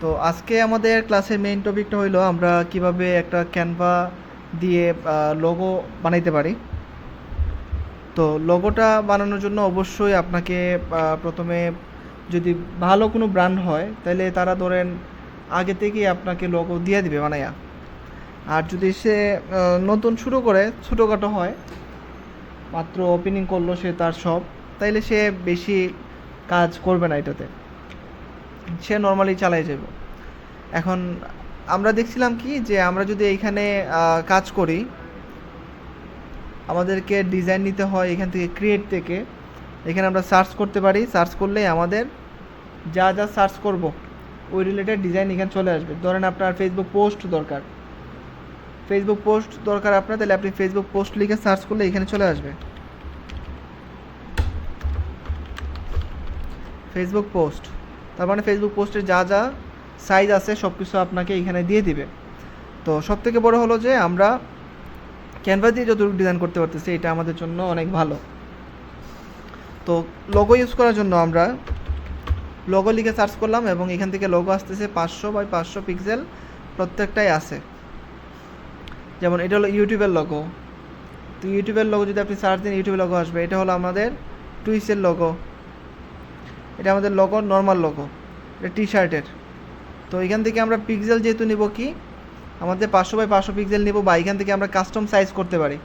তো আজকে আমাদের ক্লাসের মেইন টপিকটা হইল আমরা কীভাবে একটা ক্যানভা দিয়ে লোগো বানাইতে পারি। তো লোগোটা বানানোর জন্য অবশ্যই আপনাকে প্রথমে যদি ভালো কোনো ব্র্যান্ড হয় তাহলে তারা ধরেন আগে থেকেই আপনাকে লোগো দিয়ে দিবে বানাইয়া আর যদি সে নতুন শুরু করে, ছোটোখাটো হয়, মাত্র ওপেনিং করল সে তার সব, তাইলে সে বেশি কাজ করবে না এটাতে। সে নর্মালি চালাই যাব। এখন আমরা দেখছিলাম কি যে আমরা যদি এইখানে কাজ করি, আমাদেরকে ডিজাইন নিতে হয় এখান থেকে ক্রিয়েট থেকে, এখানে আমরা সার্চ করতে পারি। সার্চ করলেই আমাদের যা যা সার্চ করব, ওই রিলেটেড ডিজাইন এখানে চলে আসবে। ধরেন আপনার ফেসবুক পোস্ট দরকার। ফেসবুক পোস্ট দরকার আপনার, তাহলে আপনি ফেসবুক পোস্ট লিখে সার্চ করলে এখানে চলে আসবে। ফেসবুক পোস্ট তার মানে ফেসবুক পোস্টের যা যা সাইজ আছে সব কিছু আপনাকে এখানে দিয়ে দিবে। তো সব থেকে বড় হলো যে, আমরা ক্যানভা দিয়ে যতটুকু ডিজাইন করতে পারতেছি, এটা আমাদের জন্য অনেক ভালো। তো লোগো ইউজ করার জন্য আমরা লোগো লিখে সার্চ করলাম এবং এখান থেকে লোগো আসতেছে পাঁচশো বাই পাঁচশো পিক্সেল প্রত্যেকটাই আছে। যেমন এটা হলো ইউটিউবের লোগো তো ইউটিউবের লোগো যদি আপনি সার্চ দিন ইউটিউবের লোগো আসবে। এটা হলো আমাদের টুইসের লোগো এটা আমাদের লোগো নর্মাল লোগো এটা টি শার্টের তো এখান থেকে আমরা পিক্সেল যেহেতু নিব কি আমাদের পাঁচশো বাই পাঁচশো পিক্সেল নিব বা এখান থেকে আমরা কাস্টম সাইজ করতে পারি।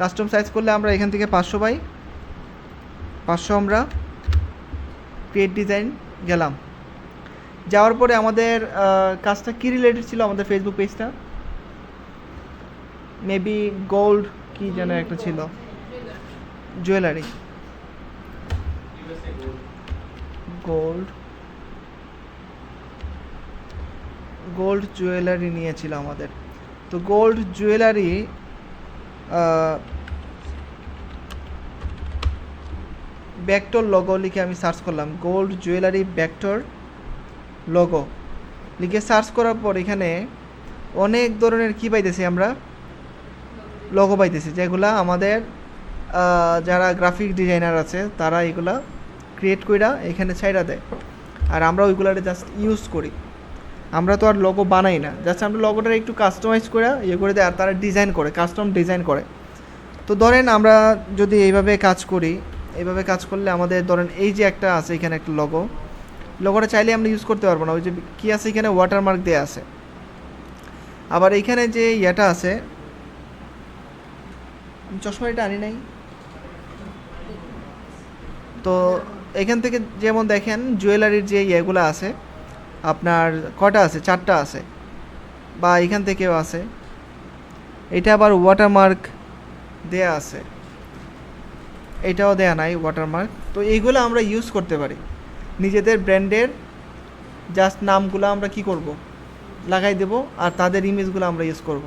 কাস্টম সাইজ করলে আমরা এখান থেকে পাঁচশো বাই পাঁচশো আমরা ক্রিয়েট ডিজাইন গেলাম। যাওয়ার পরে আমাদের কাজটা কী রিলেটেড ছিল আমাদের ফেসবুক পেজটা মেবি গোল্ড কি যেন একটা ছিল। জুয়েলারি গোল্ড গোল্ড জুয়েলারি নিয়েছিল আমাদের। তো গোল্ড জুয়েলারি ব্যাক্টর লগো লিখে আমি সার্চ করলাম। গোল্ড জুয়েলারি ব্যাক্টর লগো লিখে সার্চ করার পর এখানে অনেক ধরনের কী পাইতেছি আমরা? লগো পাইতেছি, যেগুলা আমাদের যারা গ্রাফিক ডিজাইনার আছে, তারা এগুলা ক্রিয়েট কইরা এখানে ছাইরা দেয়। আর আমরা ওইগুলারে জাস্ট ইউজ করি। আমরা তো আর লোগো বানাই না। জাস্ট আমরা লোগোটা একটু কাস্টমাইজ করে ইয়ে করে দেয়, আর তারা ডিজাইন করে কাস্টম ডিজাইন করে। তো ধরেন আমরা যদি এইভাবে কাজ করি, এইভাবে কাজ করলে আমাদের ধরেন এই যে একটা আছে এখানে একটা লোগো লোগোটা চাইলে আমরা ইউজ করতে পারব না। ওই যে কী আছে এখানে? ওয়াটারমার্ক দেওয়া আছে। আবার এইখানে যে ইয়েটা আছে চশমা এটা আনি নাই। তো এখান থেকে যেমন দেখেন জুয়েলারির যে ইয়েগুলো আছে, আপনার কটা আছে? চারটা আছে। বা এখান থেকেও আছে। এটা আবার ওয়াটারমার্ক দেয়া আছে। এটাও দেয়া নাই ওয়াটারমার্ক তো এইগুলো আমরা ইউজ করতে পারি। নিজেদের ব্র্যান্ডের জাস্ট নামগুলো আমরা কি করব? লাগাই দেব আর তাদের ইমেজগুলো আমরা ইউজ করব।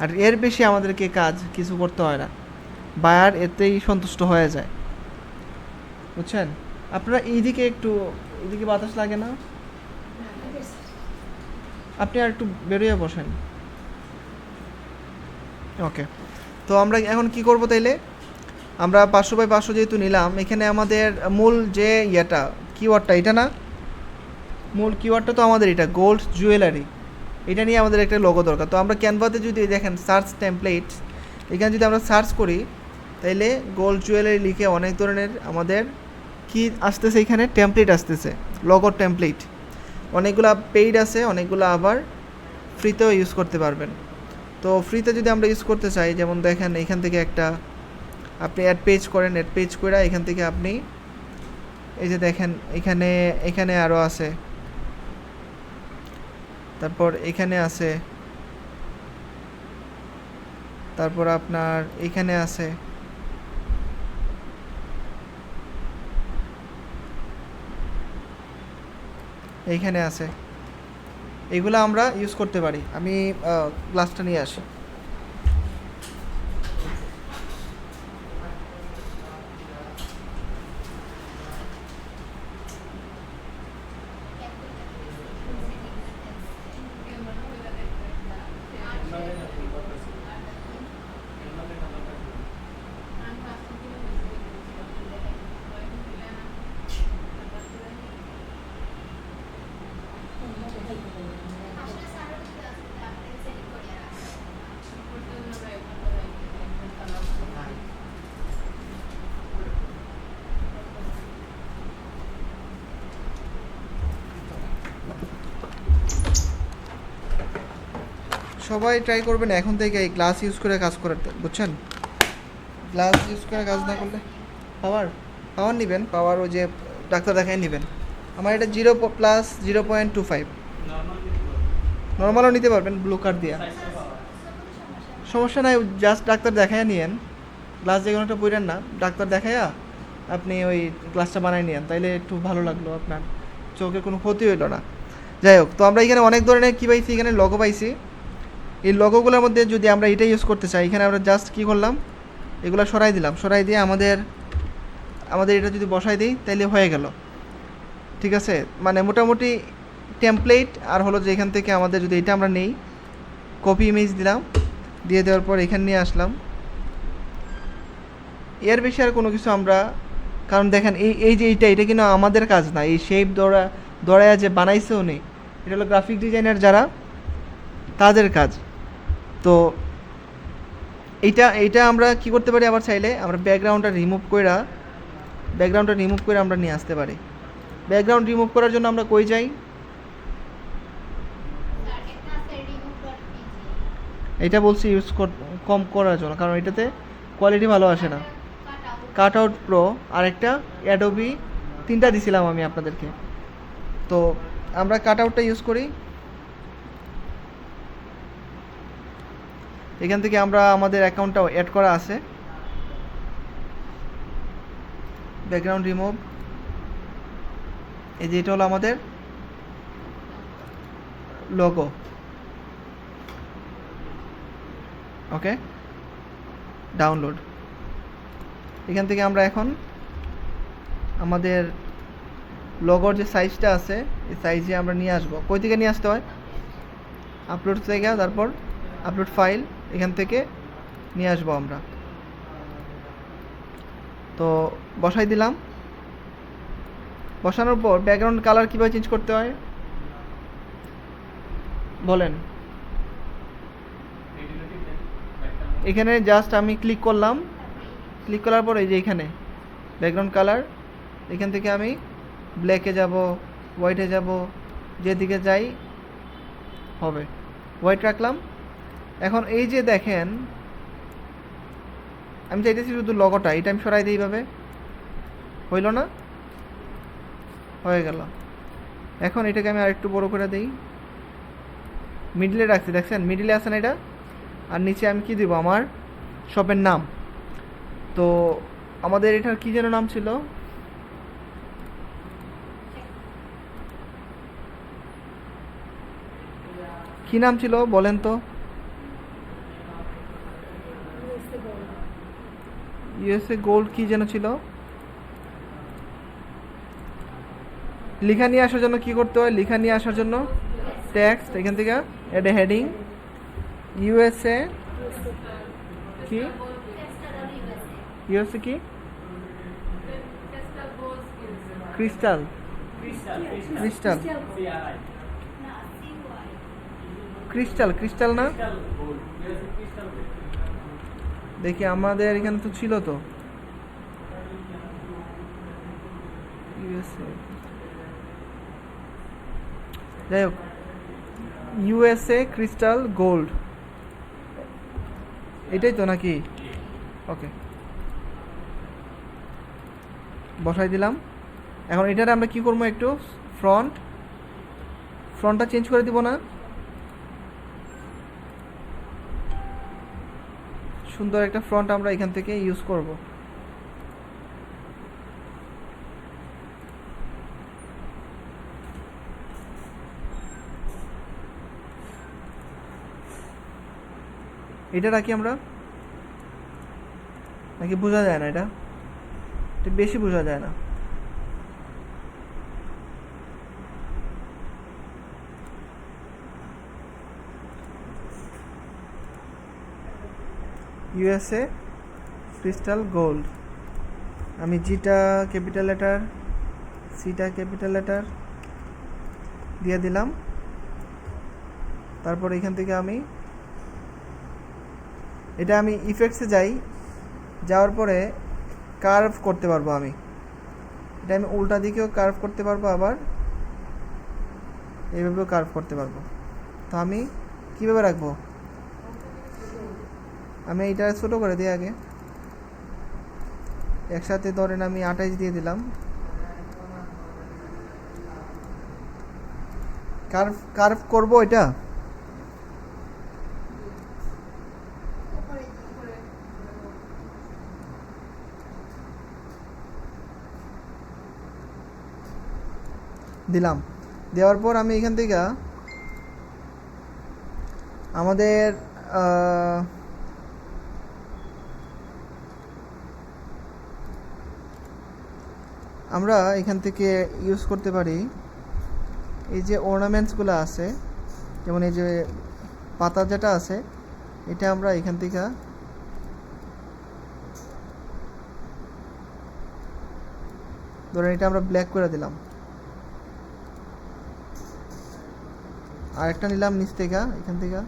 আর এর বেশি আমাদেরকে কাজ কিছু করতে হয় না। বায়ার এতেই সন্তুষ্ট হয়ে যায়। বুঝছেন? আপনারা এইদিকে একটু, এইদিকে বাতাস লাগে না? আপনি আর একটু বেরোয় বসেন। ওকে। তো আমরা এখন কি করব তাইলে? আমরা পাঁচশো বাই পাঁচশো যেহেতু নিলাম, এখানে আমাদের মূল যে ইয়েটা কিওয়ার্ডটা এটা না? মূল কিওয়ার্ডটা তো আমাদের এটা গোল্ড জুয়েলারি এটা নিয়ে আমাদের একটা লোগো দরকার। তো আমরা ক্যানভাতে যদি দেখেন সার্চ টেমপ্লেট এখানে যদি আমরা সার্চ করি, তাইলে গোল্ড জুয়েলারি লিখে অনেক ধরনের আমাদের কি আসতেছে এখানে? টেমপ্লেট আসতেছে। লগো টেমপ্লেট অনেকগুলা পেইড আছে, অনেকগুলো আবার ফ্রিতেও ইউজ করতে পারবেন। তো ফ্রিতে যদি আমরা ইউজ করতে চাই, যেমন দেখেন এখান থেকে একটা আপনি অ্যাড পেজ করেন অ্যাড পেজ করে এখান থেকে আপনি এই যে দেখেন, এখানে এখানে আরও আছে। তারপর এখানে আছে, তারপর আপনার এখানে আছে। এইখানে আছে। এগুলো আমরা ইউজ করতে পারি। আমি গ্লাসটা নিয়ে আসি। সবাই ট্রাই করবেন এখন থেকে এই গ্লাস ইউজ করে কাজ করতে বুঝছেন? গ্লাস ইউজ করে কাজ না করলে পাওয়ার পাওয়ার নেবেন পাওয়ার ওই যে ডাক্তার দেখায় নেবেন। আমার এটা zero plus zero point two five নর্মালও নিতে পারবেন ব্লু কার্ড দিয়ে। সমস্যা নাই জাস্ট ডাক্তার দেখায় নিয়েন। গ্লাস যে কোনো একটা বইরেন না, ডাক্তার দেখায়া আপনি ওই গ্লাসটা বানাই নিয়েন, তাইলে একটু ভালো লাগল আপনার। চোখের কোনো ক্ষতি হইল না। যাই হোক, তো আমরা এখানে অনেক ধরনের কী পাইছি? এখানে লগো পাইছি। এই লগোগুলোর মধ্যে যদি আমরা এটা ইউজ করতে চাই, এখানে আমরা জাস্ট কী করলাম? এগুলো সরাই দিলাম। সরাই দিয়ে আমাদের আমাদের এটা যদি বসাই দিই, তাইলে হয়ে গেল। ঠিক আছে? মানে মোটামুটি টেমপ্লেট আর হলো যে এখান থেকে আমাদের যদি এটা আমরা নেই কপি ইমেজ দিলাম, দিয়ে দেওয়ার পর এখানে নিয়ে আসলাম। এর বেশি আর কোনো কিছু আমরা, কারণ দেখেন এই এই যে এইটা, এটা কিন্তু আমাদের কাজ না। এই শেপ দৌড়া দৌড়ায়া যে বানাইছে উনি, এটা হলো গ্রাফিক ডিজাইনার যারা, তাদের কাজ। তো এইটা এইটা আমরা কি করতে পারি আবার চাইলে? আমরা ব্যাকগ্রাউন্ডটা রিমুভ কইরা ব্যাকগ্রাউন্ডটা রিমুভ করে আমরা নিয়ে আসতে পারি। ব্যাকগ্রাউন্ড রিমুভ করার জন্য আমরা কই যাই? এটা বলছি ইউজ কম করার জন্য, কারণ এটাতে কোয়ালিটি ভালো আসে না। কাট আউট প্রো আরেকটা অ্যাডোবি তিনটা দিছিলাম আমি আপনাদেরকে। তো আমরা কাট আউটটা ইউজ করি। এখান থেকে আমরা আমাদের অ্যাকাউন্টটা অ্যাড করা আছে। ব্যাকগ্রাউন্ড রিমুভ এই যে এটা হলো আমাদের লোগো ওকে ডাউনলোড এখান থেকে আমরা এখন আমাদের লগোর যে সাইজটা আছে, এই সাইজে আমরা নিয়ে আসব। কই থেকে নিয়ে আসতে হয়? আপলোড থেকে, তারপর আপলোড ফাইল এখান থেকে নিয়ে আসব আমরা। তো বসাই দিলাম। বসানোর পর ব্যাকগ্রাউন্ড কালার কীভাবে চেঞ্জ করতে হয়? বলেন। এখানে জাস্ট আমি ক্লিক করলাম। ক্লিক করার পর এই যে এখানে ব্যাকগ্রাউন্ড কালার এখান থেকে আমি ব্ল্যাকে যাব হোয়াইটে যাব, যেদিকে যাই হবে। হোয়াইট রাখলাম। এখন এই যে দেখেন, আমি চাইতেছি শুধু লগোটা এটা আমি সরাই দিই এইভাবে। হইল না? হয়ে গেল। এখন এটাকে আমি আরেকটু বড় করে দিই। মিডলে রাখছি, দেখছেন? মিডলে আছে না এটা? আর নিচে আমি কি দিব? আমার শপের নাম। তো আমাদের এটার কি যেন নাম ছিল? কি নাম ছিল বলেন তো? ইউএসএ গোল্ড কি যেন ছিল? লিখা নিয়ে আসার জন্য কি করতে হয়? লিখা নিয়ে আসার জন্য টেক্সট এখান থেকে এড হেডিং ইউএসএ কি? ইউএসএ কি? ক্রিস্টাল ক্রিস্টাল ক্রিস্টাল ক্রিস্টাল না? দেখি আমাদের এখানে তো ছিল তো। যাই হোক। ইউএসএ ক্রিস্টাল গোল্ড এটাই তো নাকি? ওকে। বসাই দিলাম। এখন এটার আমরা কি করব একটু? ফ্রন্ট ফ্রন্টটা চেঞ্জ করে দিব না? সুন্দর একটা ফ্রন্ট আমরা এখান থেকে ইউজ করব। এটা রাখি আমরা। নাকি বোঝা যায় না এটা বেশি বোঝা যায় না। ইউএসএ ক্রিস্টাল গোল্ড আমি জিটা ক্যাপিটাল লেটার সিটা ক্যাপিটাল লেটার দিয়ে দিলাম। তারপর এখান থেকে আমি, এটা আমি ইফেক্টসে যাই, যাওয়ার পরে কার্ভ করতে পারব আমি। এটা আমি উল্টা দিকেও কার্ভ করতে পারব আবার, এইভাবেও কার্ভ করতে পারব। তো আমি কীভাবে রাখব? আমি এইটা ছোটো করে দিই আগে। একসাথে ধরেন আমি আঠাইশ দিয়ে দিলাম। কার্ভ কার্ভ করব এটা? দিলাম। দেওয়ার পর আমি এখান থেকে আমাদের আমরা এখান থেকে ইউজ করতে পারি। এই যে অর্নামেন্টসগুলো আছে, যেমন এই যে পাতা যেটা আছে, এটা আমরা এখান থেকে ধরেন এটা আমরা ব্ল্যাক করে দিলাম। আর একটা নিলাম নিচ থেকে, এখান থেকে।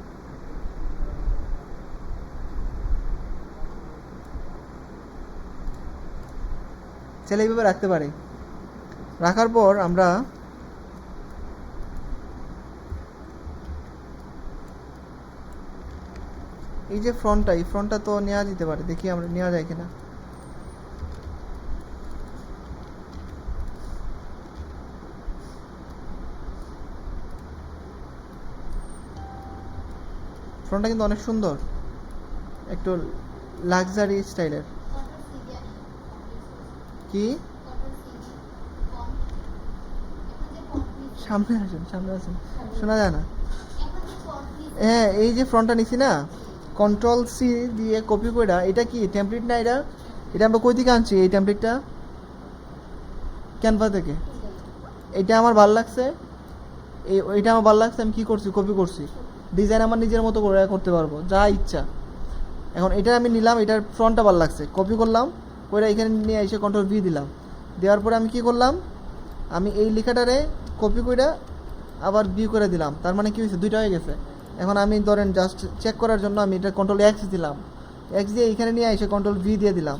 ছেলে এইভাবে রাখতে পারে। রাখার পর আমরা এই যে ফ্রন্টটা এই ফ্রন্টটা তো নেওয়া যেতে পারে, দেখি আমরা নেওয়া যায় কিনা। ফ্রন্টটা কিন্তু অনেক সুন্দর, একটু লাক্সারি স্টাইলের কি? সামনে আসেন সামনে আসেন। শোনা যায় না? হ্যাঁ এই যে ফ্রন্টটা নিছি না কন্ট্রোল সি দিয়ে কপি করে এটা কি টেমপ্লেট না এটা? এটা আমরা কই থেকে আনছি এই টেমপ্লেটটা ক্যানভা থেকে। এটা আমার ভালো লাগছে। এই, এটা আমার ভালো লাগছে, আমি কি করছি কপি করছি। ডিজাইন আমার নিজের মতো করে করতে পারব, যা ইচ্ছা। এখন এটা আমি নিলাম, এটার ফ্রন্টটা ভালো লাগছে। কপি করলাম। করে এখানে নিয়ে এসে কন্ট্রোল ভি দিলাম। দেওয়ার পরে আমি কি করলাম? আমি এই লেখাটারে কপি করে আবার বি করে দিলাম। তার মানে কি হয়েছে দুইটা হয়ে গেছে। এখন আমি ধরেন জাস্ট চেক করার জন্য আমি এটা কন্ট্রোল এক্স দিলাম। এক্স দিয়ে এখানে নিয়ে এসে কন্ট্রোল ভি দিয়ে দিলাম।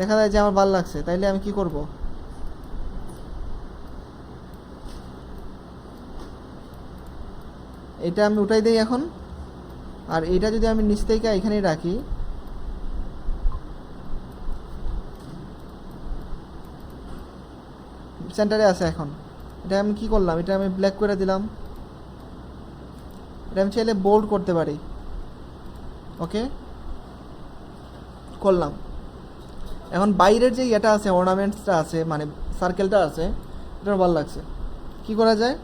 দেখা যায় যে আমার ভালো লাগছে। তাইলে আমি কি করব? এটা আমি উঠাই দিই এখন। আর এটা যদি আমি নিচ থেকে এখানেই রাখি সেন্টারে আছে এখন। এটা আমি কি করলাম? এটা আমি ব্ল্যাক করে দিলাম। এটা আমি চাইলে বোল্ড করতে পারি। ওকে করলাম। এখন বাইরের যে ইয়েটা আছে অর্নামেন্টসটা আছে মানে সার্কেলটা আছে, এটা ভালো লাগছে। কি করা যায়?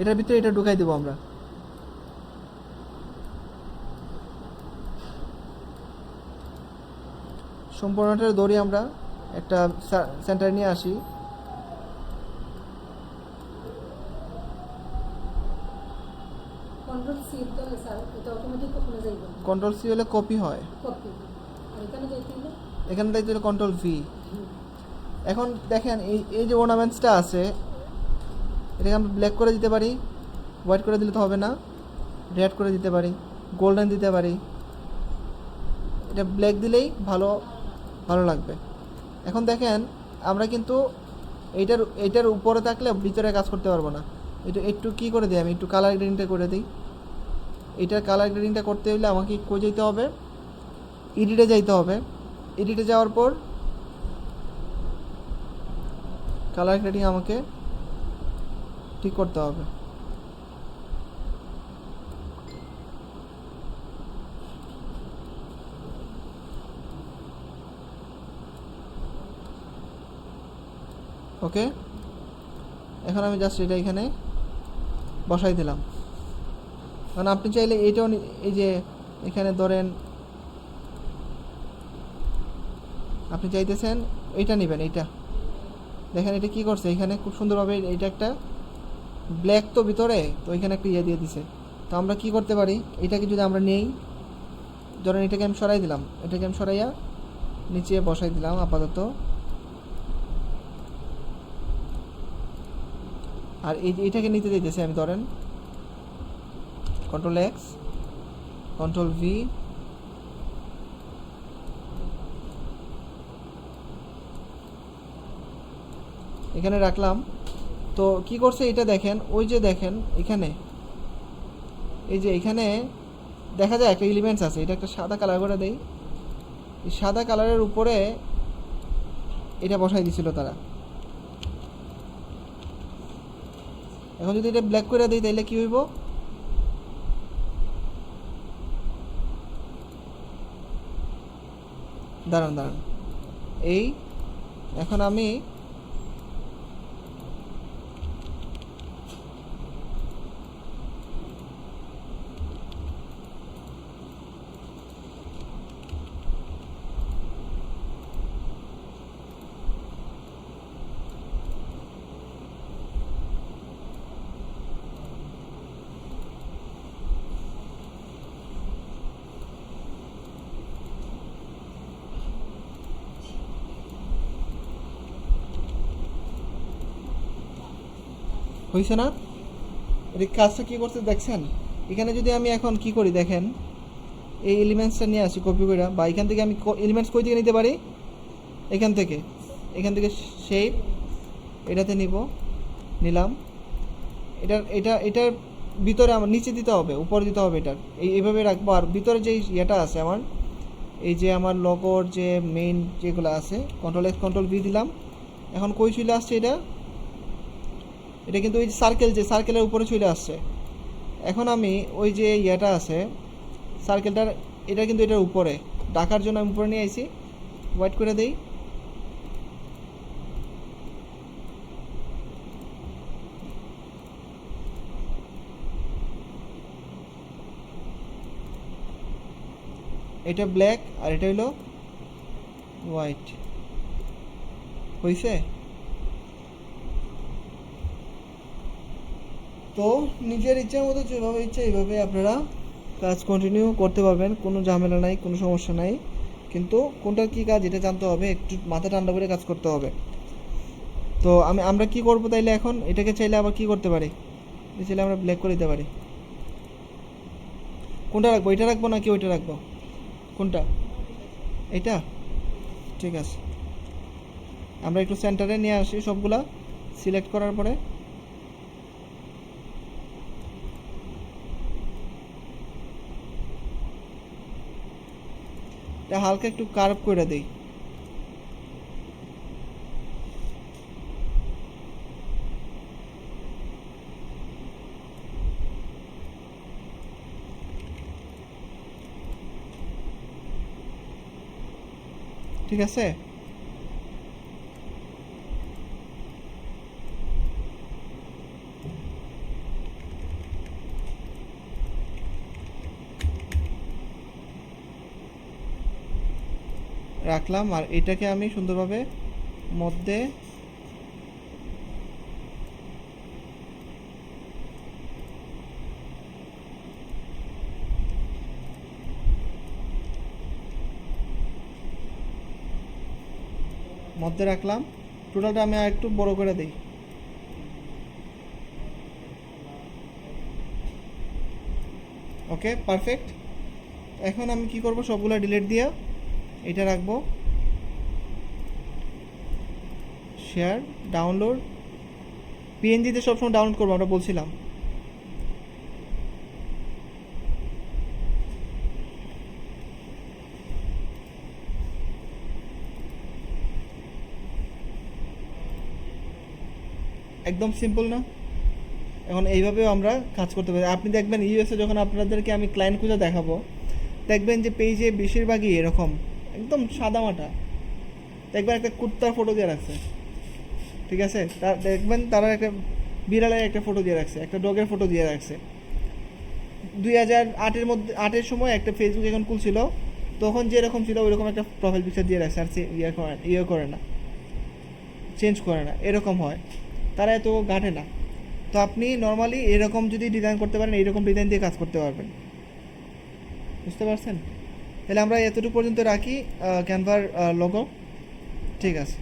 এটার ভিতরে এটা ঢুকাই দেবো আমরা। সম্পূর্ণটার দড়ি আমরা একটা সেন্টার নিয়ে আসি। কন্ট্রোল সি হলে কপি হয়। এখানে দেখতে হলে কন্ট্রোল ভি এখন দেখেন এই এই যে অর্নামেন্টসটা আছে এটাকে আমরা ব্ল্যাক করে দিতে পারি হোয়াইট করে দিলে তো হবে না রেড করে দিতে পারি গোল্ডেন দিতে পারি। এটা ব্ল্যাক দিলেই ভালো ভালো লাগবে। এখন দেখেন, আমরা কিন্তু এইটার এইটার উপরে থাকলে ভিতরে কাজ করতে পারব না। এটা একটু কী করে দিই আমি? একটু কালার গ্রেডিংটা করে দিই। এটার কালার গ্রেডিংটা করতে হলে আমাকে কই যেতে হবে। এডিটে যাইতে হবে। এডিটে যাওয়ার পর কালার গ্রেডিং আমাকে ঠিক করতে হবে। ওকে? এখন আমি জাস্ট এটা এখানে বসাই দিলাম। কারণ আপনি চাইলে এইটাও এই যে এখানে ধরেন, আপনি চাইতেছেন এইটা নেবেন, এইটা। দেখেন এটা কি করছে? এখানে খুব সুন্দরভাবে এটা একটা ব্ল্যাক তো ভিতরে, তো এখানে একটা ইয়ে দিয়ে দিছে। তো আমরা কি করতে পারি? এটাকে যদি আমরা নেই, ধরেন এটাকে আমি সরাই দিলাম। এটাকে আমি সরাইয়া নিচে বসাই দিলাম আপাতত। আর এই এটাকে নিতে দিতেছি আমি, ধরেন কন্ট্রোল এক্স কন্ট্রোল ভি এখানে রাখলাম। তো কি করছে এটা দেখেন, ওই যে দেখেন, এখানে, এই যে এখানে দেখা যায় একটা এলিমেন্টস আছে, এটা একটা সাদা কালার করে দেই। এই সাদা কালারের উপরে এটা বসাই দিছিল তারা। এখন যদি এটা ব্ল্যাক করে দিই তাহলে কি হইব? দাঁড়ান দাঁড়ান। এই এখন আমি হয়েছে না? এটা কাজটা কী করতে দেখছেন? এখানে যদি আমি এখন কি করি দেখেন, এই এলিমেন্টসটা নিয়ে আসি কপি করে বা এখান থেকে আমি এলিমেন্টস কই থেকে নিতে পারি? এখান থেকে। এখান থেকে শেপ এটাতে নিব, নিলাম। এটার, এটা, এটার ভিতরে আমার, নিচে দিতে হবে, উপরে দিতে হবে এটার। এই, এইভাবে রাখব, আর ভিতরে যে ইয়েটা আছে আমার, এই যে আমার লগোর যে মেইন যেগুলো আছে কন্ট্রোল এক্স কন্ট্রোল ভি দিলাম। এখন কই চলে আসছে এটা? এটা কিন্তু ওই যে সার্কেল যে সার্কেলের উপরে চলে আসছে। এখন আমি ওই যে ইয়েটা আছে সার্কেলটার এটা কিন্তু এটার উপরে। ডাকার জন্য আমি উপরে নিয়ে আইছি। হোয়াইট করে দেই। এটা ব্ল্যাক আর এটা হলো হোয়াইট হয়েছে তো নিজের ইচ্ছার মতো যেভাবে ইচ্ছা এইভাবে আপনারা কাজ কন্টিনিউ করতে পারবেন। কোনো ঝামেলা নাই, কোনো সমস্যা নাই। কিন্তু কোনটা কী কাজ এটা জানতে হবে, একটু মাথা ঠান্ডা করে কাজ করতে হবে। তো আমি, আমরা কি করব তাইলে এখন? এটাকে চাইলে আবার কি করতে পারি? চাইলে আমরা ব্ল্যাক করে দিতে পারি। কোনটা রাখব? এটা রাখব নাকি ওইটা রাখব? কোনটা? এটা ঠিক আছে। আমরা একটু সেন্টারে নিয়ে আসি সবগুলা। সিলেক্ট করার পরে এটা হালকা একটু কার্ভ করে দেই। ঠিক আছে? রাখলাম আর এটাকে আমি সুন্দরভাবে মধ্যে মধ্যে রাখলাম। টোটালটা আমি আর একটু বড় করে দিই। ওকে পারফেক্ট এখন আমি কি করব? সবগুলো ডিলিট দিয়ে এটা রাখব। শেয়ার ডাউনলোড পিএনজিতে সবসময় ডাউনলোড করব, আমরা বলছিলাম। একদম সিম্পল না। এখন এইভাবেও আমরা কাজ করতে পারি। আপনি দেখবেন ইউএসএ যখন আপনাদেরকে আমি ক্লায়েন্ট খুঁজে দেখাবো, দেখবেন যে পেজে বেশিরভাগই এরকম। একদম সাদামাটা দেখবেন একটা কুর্তার ফটো দিয়ে রাখছে। ঠিক আছে? তা দেখবেন তারা একটা বিড়ালের একটা ফটো দিয়ে রাখছে, একটা ডগের ফটো দিয়ে রাখছে। দুই হাজার আটের মধ্যে, আটের সময় একটা ফেসবুক এখন খুলছিল, তখন যেরকম ছিল ওইরকম একটা প্রোফাইল পিকচার দিয়ে রাখছে, আর ইয়ে করে ইয়ে করে না। চেঞ্জ করে না, এরকম হয়। তারা এত ঘাটে না। তো আপনি নর্মালি এরকম যদি ডিজাইন করতে পারেন, এইরকম ডিজাইন দিয়ে কাজ করতে পারবেন। বুঝতে পারছেন? তাহলে আমরা এতটুকু পর্যন্ত রাখি ক্যানভার লোগো ঠিক আছে।